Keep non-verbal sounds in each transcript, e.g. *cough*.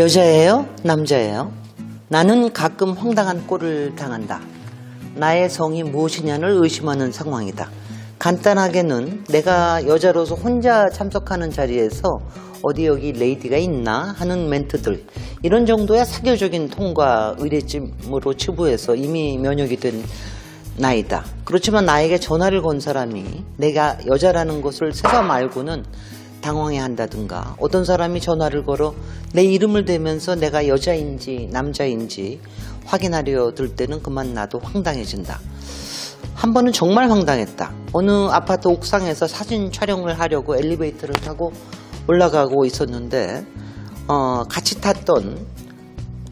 여자예요? 남자예요? 나는 가끔 황당한 꼴을 당한다. 나의 성이 무엇이냐를 의심하는 상황이다. 간단하게는 내가 여자로서 혼자 참석하는 자리에서 어디 여기 레이디가 있나 하는 멘트들 이런 정도의 사교적인 통과 의례쯤으로 치부해서 이미 면역이 된 나이다. 그렇지만 나에게 전화를 건 사람이 내가 여자라는 것을 새삼 알고는 당황해 한다든가 어떤 사람이 전화를 걸어 내 이름을 대면서 내가 여자인지 남자인지 확인하려 들 때는 그만 나도 황당해진다. 한 번은 정말 황당했다. 어느 아파트 옥상에서 사진 촬영을 하려고 엘리베이터를 타고 올라가고 있었는데 어, 같이 탔던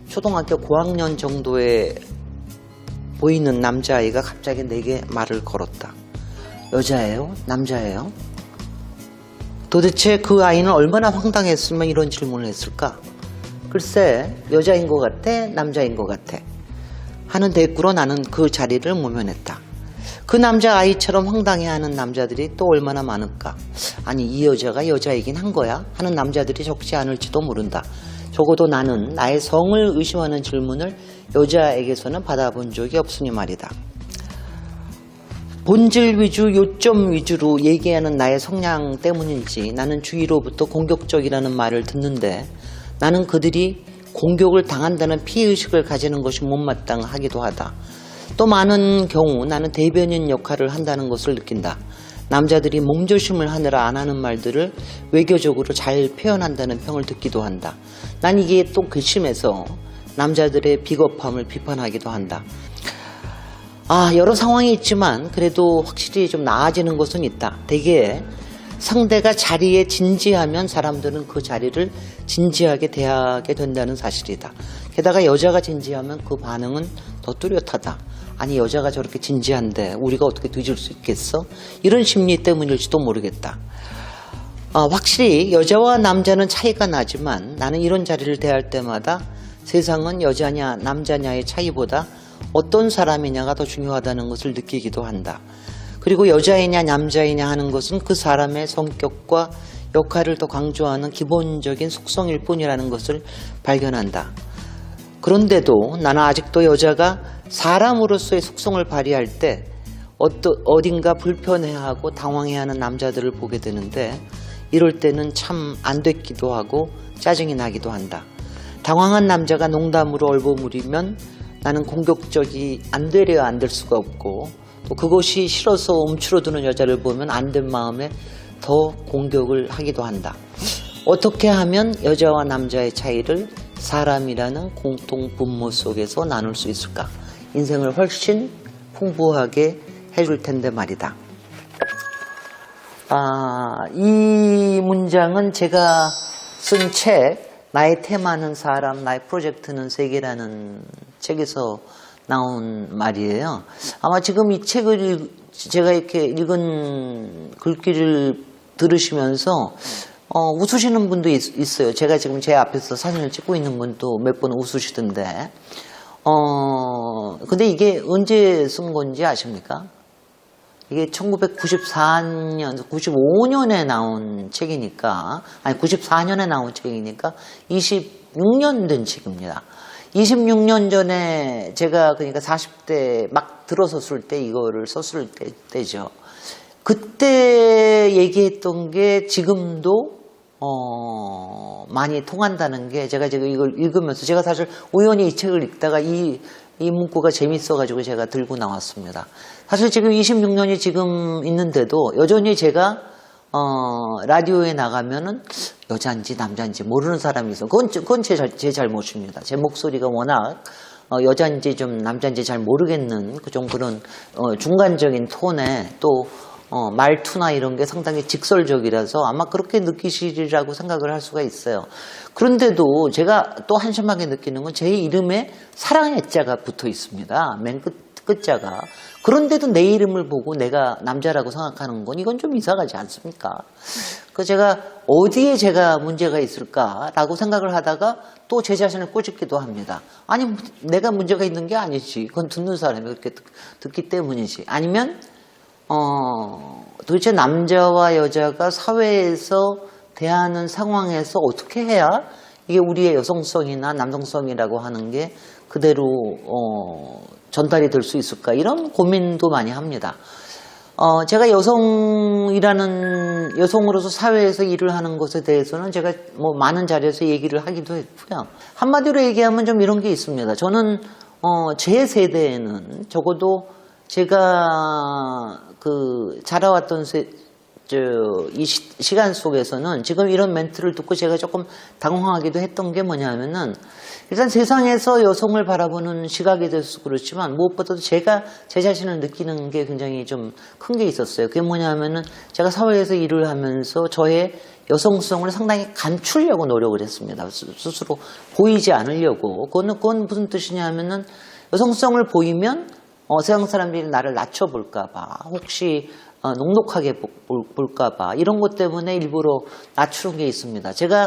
초등학교 고학년 정도의 보이는 남자아이가 갑자기 내게 말을 걸었다. 여자예요? 남자예요? 도대체 그 아이는 얼마나 황당했으면 이런 질문을 했을까? 글쎄, 여자인 것 같아? 남자인 것 같아? 하는 대꾸로 나는 그 자리를 모면했다. 그 남자 아이처럼 황당해하는 남자들이 또 얼마나 많을까? 아니 이 여자가 여자이긴 한 거야? 하는 남자들이 적지 않을지도 모른다. 적어도 나는 나의 성을 의심하는 질문을 여자에게서는 받아본 적이 없으니 말이다. 본질 위주, 요점 위주로 얘기하는 나의 성향 때문인지 나는 주위로부터 공격적이라는 말을 듣는데 나는 그들이 공격을 당한다는 피해의식을 가지는 것이 못마땅하기도 하다. 또 많은 경우 나는 대변인 역할을 한다는 것을 느낀다. 남자들이 몸조심을 하느라 안 하는 말들을 외교적으로 잘 표현한다는 평을 듣기도 한다. 난 이게 또 괘씸해서 남자들의 비겁함을 비판하기도 한다. 아, 여러 상황이 있지만 그래도 확실히 좀 나아지는 것은 있다. 대개 상대가 자리에 진지하면 사람들은 그 자리를 진지하게 대하게 된다는 사실이다. 게다가 여자가 진지하면 그 반응은 더 뚜렷하다. 아니, 여자가 저렇게 진지한데 우리가 어떻게 뒤질 수 있겠어? 이런 심리 때문일지도 모르겠다. 아, 확실히 여자와 남자는 차이가 나지만 나는 이런 자리를 대할 때마다 세상은 여자냐 남자냐의 차이보다 어떤 사람이냐가 더 중요하다는 것을 느끼기도 한다. 그리고 여자이냐 남자이냐 하는 것은 그 사람의 성격과 역할을 더 강조하는 기본적인 속성일 뿐이라는 것을 발견한다. 그런데도 나는 아직도 여자가 사람으로서의 속성을 발휘할 때 어떠, 어딘가 불편해하고 당황해하는 남자들을 보게 되는데 이럴 때는 참 안 됐기도 하고 짜증이 나기도 한다. 당황한 남자가 농담으로 얼버무리면 나는 공격적이 안 되려 안 될 수가 없고 또 그것이 싫어서 움츠러드는 여자를 보면 안 된 마음에 더 공격을 하기도 한다. 어떻게 하면 여자와 남자의 차이를 사람이라는 공통 분모 속에서 나눌 수 있을까? 인생을 훨씬 풍부하게 해줄 텐데 말이다. 아, 이 문장은 제가 쓴 책, 나의 테마는 사람, 나의 프로젝트는 세계라는 책에서 나온 말이에요. 아마 지금 이 책을 읽- 제가 이렇게 읽은 글귀를 들으시면서 어, 웃으시는 분도 있, 어요 제가 지금 제 앞에서 사진을 찍고 있는 분도 몇 번 웃으시던데. 어, 근데 이게 언제 쓴 건지 아십니까? 이게 1994년, 95년에 나온 책이니까, 아니, 94년에 나온 책이니까 26년 된 책입니다. 26년 전에 제가 그러니까 40대 막 들어섰을 때 이거를 썼을 때, 때죠. 그때 얘기했던 게 지금도 어, 많이 통한다는 게 제가 지금 이걸 읽으면서 제가 사실 우연히 이 책을 읽다가 이, 이 문구가 재밌어가지고 제가 들고 나왔습니다. 사실 지금 26년이 지금 있는데도 여전히 제가 어, 라디오에 나가면은 여자인지 남자인지 모르는 사람이 있어. 그건, 그건 제, 잘- 제 잘못입니다. 제 목소리가 워낙 어, 여자인지 좀 남자인지 잘 모르겠는 그 좀 그런 어, 중간적인 톤에 또 어, 말투나 이런 게 상당히 직설적이라서 아마 그렇게 느끼시리라고 생각을 할 수가 있어요. 그런데도 제가 또 한심하게 느끼는 건 제 이름에 사랑의 자가 붙어 있습니다. 맨 끝, 끝자가. 그런데도 내 이름을 보고 내가 남자라고 생각하는 건 이건 좀 이상하지 않습니까? 그 제가 어디에 제가 문제가 있을까라고 생각을 하다가 또 제 자신을 꼬집기도 합니다. 아니, 내가 문제가 있는 게 아니지. 그건 듣는 사람이 그렇게 듣, 듣기 때문이지. 아니면 어, 도대체 남자와 여자가 사회에서 대하는 상황에서 어떻게 해야 이게 우리의 여성성이나 남성성이라고 하는 게 그대로 어, 전달이 될 수 있을까 이런 고민도 많이 합니다. 어, 제가 여성이라는, 여성으로서 사회에서 일을 하는 것에 대해서는 제가 뭐 많은 자리에서 얘기를 하기도 했고요. 한마디로 얘기하면 좀 이런 게 있습니다. 저는, 어, 제 세대에는 적어도 제가 그 자라왔던 세, 저, 이 시, 간 속에서는 지금 이런 멘트를 듣고 제가 조금 당황하기도 했던 게 뭐냐면은 일단 세상에서 여성을 바라보는 시각에 대해서 그렇지만 무엇보다도 제가 제 자신을 느끼는 게 굉장히 좀 큰 게 있었어요. 그게 뭐냐면은 제가 사회에서 일을 하면서 저의 여성성을 상당히 감추려고 노력을 했습니다. 스- 스스로 보이지 않으려고. 그건, 그건 무슨 뜻이냐면은 여성성을 보이면 어, 세상 사람들이 나를 낮춰볼까봐, 혹시 어, 녹록하게 볼- 볼까봐, 이런 것 때문에 일부러 낮추는 게 있습니다. 제가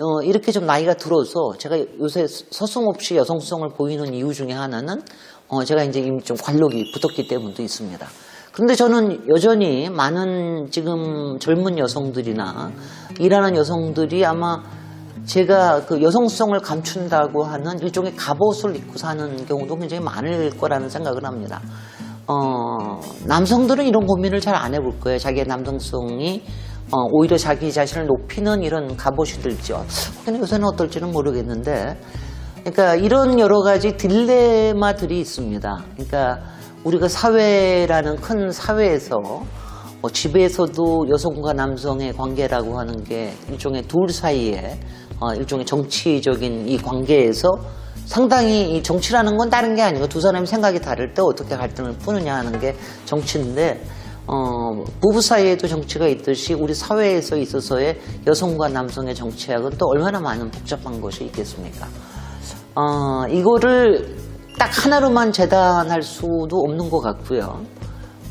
어, 이렇게 좀 나이가 들어서 제가 요새 서슴없이 여성성을 보이는 이유 중에 하나는 어, 제가 이제 이미 좀 관록이 붙었기 때문도 있습니다. 그런데 저는 여전히 많은 지금 젊은 여성들이나 일하는 여성들이 아마 제가 그 여성성을 감춘다고 하는 일종의 갑옷을 입고 사는 경우도 굉장히 많을 거라는 생각을 합니다. 어, 남성들은 이런 고민을 잘 안 해볼 거예요. 자기의 남성성이 어, 오히려 자기 자신을 높이는 이런 갑옷이 들죠. 근데 요새는 어떨지는 모르겠는데, 그러니까 이런 여러 가지 딜레마들이 있습니다. 그러니까 우리가 사회라는 큰 사회에서 뭐 집에서도 여성과 남성의 관계라고 하는 게 일종의 둘 사이에 어, 일종의 정치적인 이 관계에서 상당히 이 정치라는 건 다른 게 아니고 두 사람이 생각이 다를 때 어떻게 갈등을 푸느냐 하는 게 정치인데 어, 부부 사이에도 정치가 있듯이 우리 사회에서 있어서의 여성과 남성의 정치학은 또 얼마나 많은 복잡한 것이 있겠습니까? 어, 이거를 딱 하나로만 재단할 수도 없는 것 같고요.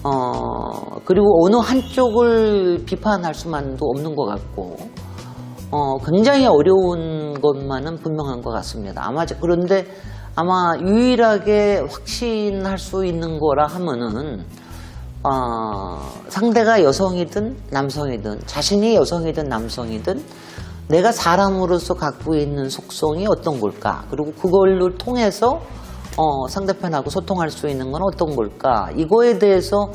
어, 그리고 어느 한쪽을 비판할 수만도 없는 것 같고, 어, 굉장히 어려운 것만은 분명한 것 같습니다. 아마, 저- 그런데 아마 유일하게 확신할 수 있는 거라 하면은, 어, 상대가 여성이든 남성이든, 자신이 여성이든 남성이든, 내가 사람으로서 갖고 있는 속성이 어떤 걸까? 그리고 그걸로 통해서 어, 상대편하고 소통할 수 있는 건 어떤 걸까? 이거에 대해서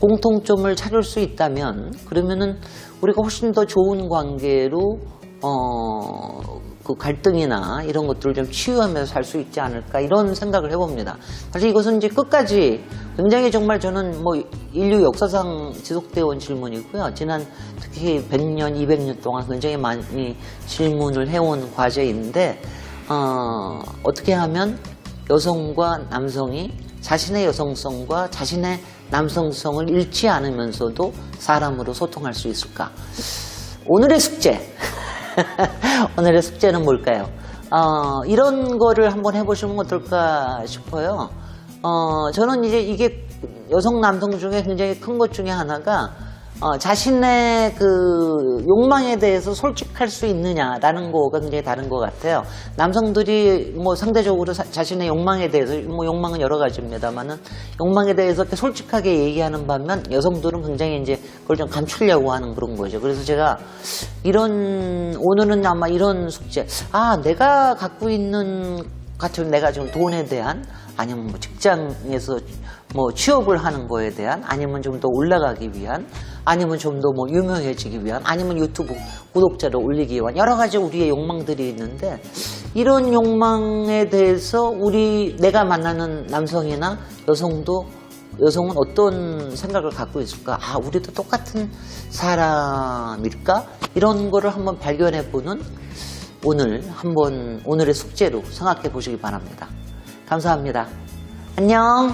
공통점을 찾을 수 있다면 그러면은 우리가 훨씬 더 좋은 관계로 어, 그 갈등이나 이런 것들을 좀 치유하면서 살 수 있지 않을까 이런 생각을 해봅니다. 사실 이것은 이제 끝까지 굉장히 정말 저는 뭐 인류 역사상 지속되어 온 질문이고요. 지난 특히 100년, 200년 동안 굉장히 많이 질문을 해온 과제인데 어, 어떻게 하면 여성과 남성이 자신의 여성성과 자신의 남성성을 잃지 않으면서도 사람으로 소통할 수 있을까? 오늘의 숙제. *laughs* 오늘의 숙제는 뭘까요? 어, 이런 거를 한번 해보시면 어떨까 싶어요. 어, 저는 이제 이게 여성, 남성 중에 굉장히 큰 것 중에 하나가 어, 자신의 그 욕망에 대해서 솔직할 수 있느냐라는 거가 굉장히 다른 것 같아요. 남성들이 뭐 상대적으로 사- 자신의 욕망에 대해서 뭐 욕망은 여러 가지입니다만은 욕망에 대해서 솔직하게 얘기하는 반면 여성들은 굉장히 이제 그걸 좀 감추려고 하는 그런 거죠. 그래서 제가 이런 오늘은 아마 이런 숙제 아 내가 갖고 있는 같은 내가 지금 돈에 대한 아니면 뭐 직장에서 뭐 취업을 하는 거에 대한 아니면 좀 더 올라가기 위한 아니면 좀 더 뭐 유명해지기 위한 아니면 유튜브 구독자를 올리기 위한 여러 가지 우리의 욕망들이 있는데 이런 욕망에 대해서 우리 내가 만나는 남성이나 여성도 여성은 어떤 생각을 갖고 있을까? 아, 우리도 똑같은 사람일까? 이런 거를 한번 발견해 보는 오늘 한번 오늘의 숙제로 생각해 보시기 바랍니다. 감사합니다. 안녕.